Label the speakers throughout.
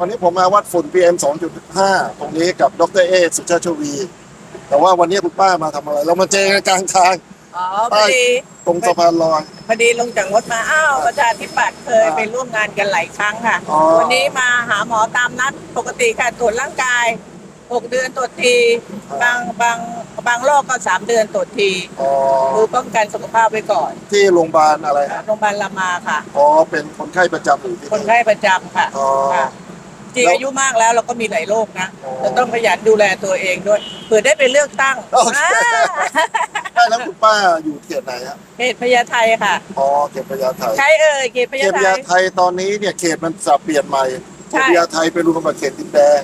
Speaker 1: วันนี้ผมมาวัดฝุ่น PM 2.5 ตรงนี้กับดรเอสุชาติชวี แต่ว่าวันนี้คุณป้ามาทำอะไร เรามาเจอกันกลางทาง
Speaker 2: อ๋อพอดี
Speaker 1: ตรงสะพานลอย
Speaker 2: พอดีลงจากรถมาอ้าวประชาธิปัตย์เคย
Speaker 1: อ่า
Speaker 2: ไปร่วมงานกันหลายครั้งค่ะ
Speaker 1: อ๋อ
Speaker 2: วันนี้มาหาหมอตามนัดปกติค่ะตรวจร่างกายหกเดือนตรวจที บางบางบางโรคก็สามเดือนตรวจที
Speaker 1: อ๋อ
Speaker 2: คือป้องกันสุขภาพไว้ก่อน
Speaker 1: ที่โรงพยาบาลอะไรฮะ
Speaker 2: โรงพยาบาลรามาค่ะ
Speaker 1: อ๋อเป็นคนไข้ประจำอยู่ที่
Speaker 2: คน
Speaker 1: นี่
Speaker 2: ไข้ประจำค่ะ
Speaker 1: อ๋อ
Speaker 2: ค่ะจ ริง
Speaker 1: แล้ว
Speaker 2: อายุมากแล้วเราก็มีหลายโรคนะ
Speaker 1: อ๋อ
Speaker 2: จะต้องขยันดูแลตัวเองด้วยเผื่อได้ไปเลือกตั้ง
Speaker 1: โอเค
Speaker 2: อ่า
Speaker 1: ใช่แล้วคุณป้าอยู่เขตไหนฮะ
Speaker 2: เขตพญาไทค่ะ
Speaker 1: อ๋อเขตพญาไท
Speaker 2: ใช่เอ่ยเขตพ
Speaker 1: เข
Speaker 2: ญา
Speaker 1: ตพ
Speaker 2: ไท
Speaker 1: ญาไทตอนนี้เนี่ยเขตมันสับเปลี่ยนใหม่เข
Speaker 2: ใช่
Speaker 1: ตพญาไทไปรวมกับเขตดินแดง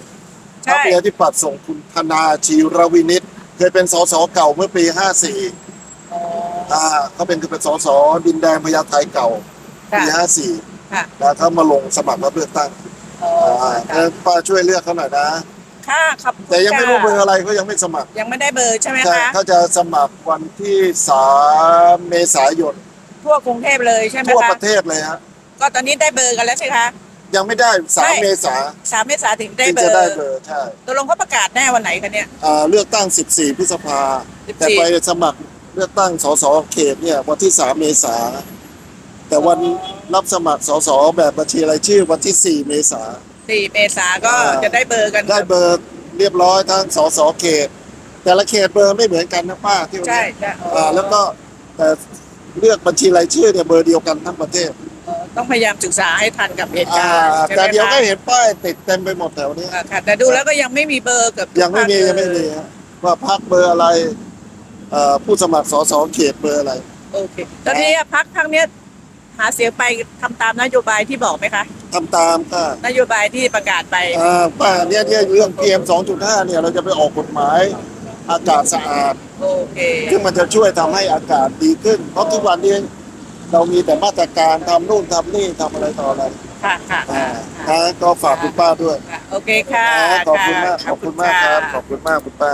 Speaker 2: ใช่
Speaker 1: พรรคประชาธิปัตย์ส่งคุณธนาชีรวินิตเคยเป็นสสเก่าเมื่อปี 54
Speaker 2: อ๋อ
Speaker 1: อ่าเขาเป็นคือเป็นสสดินแดงพญาไทเก่า
Speaker 2: ค่ะ
Speaker 1: ปี
Speaker 2: ค่ะ
Speaker 1: 54แล้วเขามาลงสมัครรับเลือกตั้ง
Speaker 2: อ๋อ
Speaker 1: อ่า
Speaker 2: ค่ะ
Speaker 1: เออป้าช่วยเลือกเขาหน่อยนะ
Speaker 2: ค่ะครับ
Speaker 1: แต่ยังไม่รู้เบอร์อะไรเขายังไม่สมัคร
Speaker 2: ยังไม่ได้เบอร์ใช่ไหม
Speaker 1: ใช่
Speaker 2: คะ
Speaker 1: เขาจะสมัครวันที่3เมษายน
Speaker 2: ทั่วกรุงเทพเลยใช่ไหม
Speaker 1: ทั่ว
Speaker 2: คะ
Speaker 1: ประเทศเลยฮะ
Speaker 2: ก็ตอนนี้ได้เบอร์กันแล้วใช่ไหมคะ
Speaker 1: ยังไม่ได้
Speaker 2: ใช่
Speaker 1: 3เมษา
Speaker 2: สามเมษาถึงได้
Speaker 1: ถึง
Speaker 2: เบอ
Speaker 1: จะ
Speaker 2: ร์
Speaker 1: ได้เบอร์ใช่
Speaker 2: ตกลงเขาประกาศแน่วันไหนคะเนี่ย
Speaker 1: อ่าเลือกตั้ง 14 พฤษภา
Speaker 2: 14
Speaker 1: แต่ไปสมัครเลือกตั้งสสเขตเนี่ยวันที่ 3 เมษาแต่วันรับสมัครสสแบบบัญชีรายชื่อวันที่ 4 เมษา
Speaker 2: สี่เมษาก็
Speaker 1: อ่า
Speaker 2: จะได้เบอร์กัน
Speaker 1: ได้เบอร์เรียบร้อยทั้งสสเขต แต่ละเขตเบอร์ไม่เหมือนกันนะป้าที่วัน
Speaker 2: ใช่
Speaker 1: นี้
Speaker 2: ใช่อ๋อ
Speaker 1: อ่าแล้วก็แต่เลือกบัญชีรายชื่อเนี่ยเบอร์เดียวกันทั้งประเทศ
Speaker 2: อ๋อต้องพยายามศึกษาให้ทันกับเหตุ
Speaker 1: อ่า
Speaker 2: การณ์ใช่ไหม
Speaker 1: แต่เดี๋ยวก็
Speaker 2: คะ
Speaker 1: เห็นป้ายติดเต็มไปหมดแถวนี้
Speaker 2: อ่าค่ะแต่ดูแล้วก็ยังไม่มีเบอร์กับทุก
Speaker 1: ยังไม่มี
Speaker 2: พรรค
Speaker 1: ยังไม่มีฮะว่าพักเบอร์อะไรเอ่อผู้สมัครสสเขตเบอร์อะไร
Speaker 2: โอเคตอนนี้พักครั้งเนี้ยหาเสียงไปทำตามนโยบายที่บอกไหมคะ
Speaker 1: ทำตามค่ะ
Speaker 2: นโยบายที่ประกาศไป
Speaker 1: อ่าป้าเนี่ยเนี่ยเรื่อง PM 2.5 เนี่ยเราจะไปออกกฎหมายอากาศสะอาด
Speaker 2: โอเค
Speaker 1: ซึ่งมันจะช่วยทำให้อากาศดีขึ้น เพราะทุกวันนี้เรามีแต่มาตรการทำนู่นทำนี่ทำอะไรต่ออะไร
Speaker 2: ค่ะค่ะ
Speaker 1: อ่า
Speaker 2: ค่ะ
Speaker 1: นะก็ฝากคุณป้าด้วย
Speaker 2: ค่ะโอเคค่ะ
Speaker 1: นะขอบคุณมากะขอบคุณมากครับะ ขอบคุณมากคุณป้า